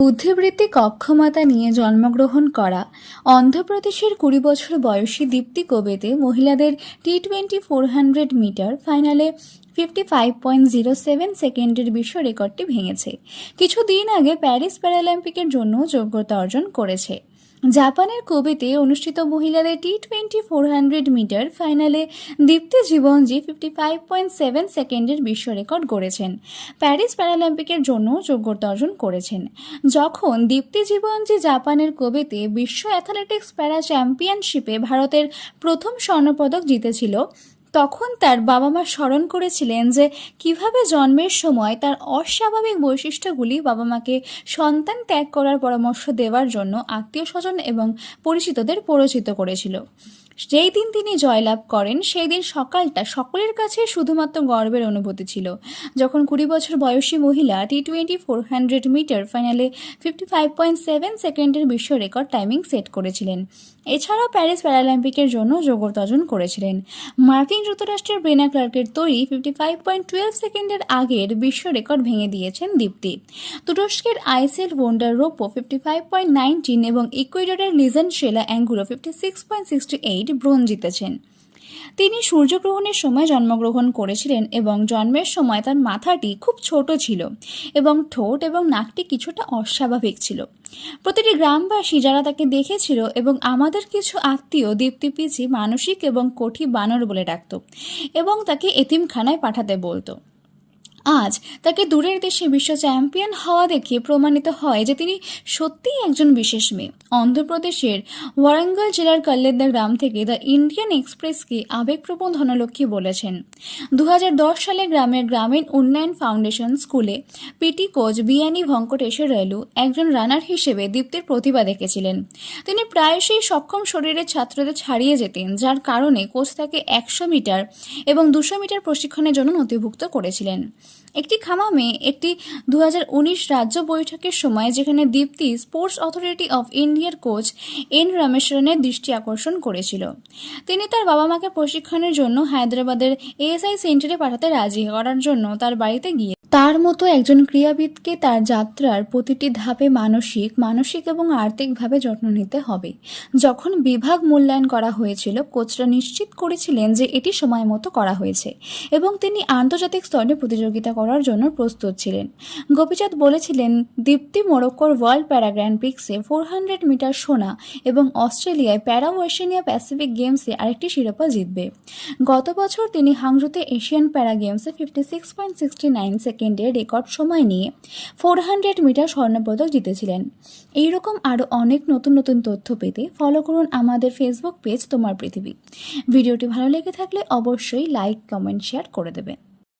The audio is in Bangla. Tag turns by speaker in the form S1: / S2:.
S1: বুদ্ধিবৃত্তিক অক্ষমতা নিয়ে জন্মগ্রহণ করা। অন্ধ্রপ্রদেশের কুড়ি বছর বয়সী দীপ্তি কোবেতে মহিলাদের T twenty four hundred metre ফাইনালে fifty five point zero seven সেকেন্ডের বিশ্ব রেকর্ডটি ভেঙেছে। কিছুদিন আগে প্যারিস প্যারালিম্পিকের জন্য যোগ্যতা অর্জন করেছে। জাপানের কোবেতে অনুষ্ঠিত মহিলাদের T twenty four hundred metre ফাইনালে Deepti Jeevanji fifty five point seven সেকেন্ডের বিশ্ব রেকর্ড গড়েছেন। প্যারিস প্যারালিম্পিকের জন্য যোগ্যতা অর্জন করেছেন। যখন দীপ্তি জীবনজি জাপানের কোবেতে বিশ্ব অ্যাথলেটিক্স প্যারা চ্যাম্পিয়নশিপে ভারতের প্রথম স্বর্ণপদক জিতেছিল তখন তার বাবা মা স্মরণ করেছিলেন যে কীভাবে জন্মের সময় তার অস্বাভাবিক বৈশিষ্ট্যগুলি বাবা মাকে সন্তান ত্যাগ করার পরামর্শ দেওয়ার জন্য আত্মীয় স্বজন এবং পরিচিতদের পরিচিত করেছিল। যেই দিন তিনি জয়লাভ করেন, সেই দিন সকালটা সকলের কাছে শুধুমাত্র গর্বের অনুভূতি ছিল। যখন কুড়ি বছর বয়সী মহিলা T twenty four hundred metre ফাইনালে ফিফটি ফাইভ পয়েন্ট সেভেন সেকেন্ডের বিশ্ব রেকর্ড টাইমিং সেট করেছিলেন। এছাড়াও প্যারিস প্যারালিম্পিকের জন্য যোগ্যতা অর্জন করেছিলেন। মার্কিন যুক্তরাষ্ট্রের ব্রেনা ক্লার্কের তৈরি ফিফটি ফাইভ পয়েন্ট টুয়েলভ সেকেন্ডের আগের বিশ্ব রেকর্ড ভেঙে দিয়েছেন দীপ্তি। তুরস্কের আইসেল ভোন্ডার রোপো ফিফটি ফাইভ পয়েন্ট নাইনটিন এবং ইকুয়েডরের Lizanshela Angulo fifty six point sixty eight bronze জিতেছেন। তিনি সূর্যগ্রহণের সময় জন্মগ্রহণ করেছিলেন এবং জন্মের সময় তার মাথাটি খুব ছোট ছিল এবং ঠোঁট এবং নাকটি কিছুটা অস্বাভাবিক ছিল। প্রতিটি গ্রামবাসী যারা তাকে দেখেছিল এবং আমাদের কিছু আত্মীয় দীপ্তি পিছি মানসিক এবং কঠি বানর বলে ডাকত এবং তাকে এতিমখানায় পাঠাতে বলতো। আজ তাকে দূরের দেশে বিশ্ব চ্যাম্পিয়ন হওয়া দেখে প্রমাণিত হয় যে তিনি সত্যিই একজন বিশেষ মেয়ে। অন্ধ্রপ্রদেশের ওয়ারাঙ্গল জেলার কল্লেদ্দা গ্রাম থেকে দ্য ইন্ডিয়ান এক্সপ্রেসকে আবেগপ্রবণ ধনলক্ষ্মী বলেছেন। দু হাজার দশ সালে গ্রামের গ্রামীণ উন্নয়ন ফাউন্ডেশন স্কুলে পিটি কোচ বিয়ানি ভঙ্কটেশ্বর রেলু একজন রানার হিসেবে দীপ্তির প্রতিভা দেখেছিলেন। তিনি প্রায়শই সক্ষম শরীরের ছাত্রদের ছাড়িয়ে যেতেন, যার কারণে কোচ তাকে একশো মিটার এবং দুশো মিটার প্রশিক্ষণের জন্য নথিভুক্ত করেছিলেন। একটি খামামে একটি দু হাজার উনিশ রাজ্য বৈঠকের সময় যেখানে দীপ্তি স্পোর্টস অথরিটি অফ ইন্ডিয়ার কোচ এন রমেশ্বরনের দৃষ্টি আকর্ষণ করেছিল। তিনি তার বাবা মাকে প্রশিক্ষণের জন্য হায়দ্রাবাদের এএসআই সেন্টারে পাঠাতে রাজি করার জন্য তার বাড়িতে গিয়ে তার মতো একজন ক্রীড়াবিদকে তার যাত্রার প্রতিটি ধাপে মানসিক মানসিক এবং আর্থিকভাবে যত্ন নিতে হবে। যখন বিভাগ মূল্যায়ন করা হয়েছিল, কোচরা নিশ্চিত করেছিলেন যে এটি সময় মতো করা হয়েছে এবং তিনি আন্তর্জাতিক স্তরে প্রতিযোগিতা করার জন্য প্রস্তুত ছিলেন। গোপীচাঁদ বলেছিলেন, দীপ্তি মোরক্কোর ওয়ার্ল্ড প্যারা গ্র্যান্ড পিক্সে ফোর হান্ড্রেড মিটার সোনা এবং অস্ট্রেলিয়ায় প্যারা ওয়েশিনিয়া প্যাসিফিক গেমসে আরেকটি শিরোপা জিতবে। গত বছর তিনি হাংজুতে এশিয়ান প্যারা গেমসে fifty six point sixty nine সেকেন্ডে রেকর্ড সময় নিয়ে ফোর হান্ড্রেড মিটার স্বর্ণপদক জিতেছিলেন। এইরকম আরও অনেক নতুন নতুন তথ্য পেতে ফলো করুন আমাদের ফেসবুক পেজ তোমার পৃথিবী। ভিডিওটি ভালো লেগে থাকলে অবশ্যই লাইক কমেন্ট শেয়ার করে দেবেন।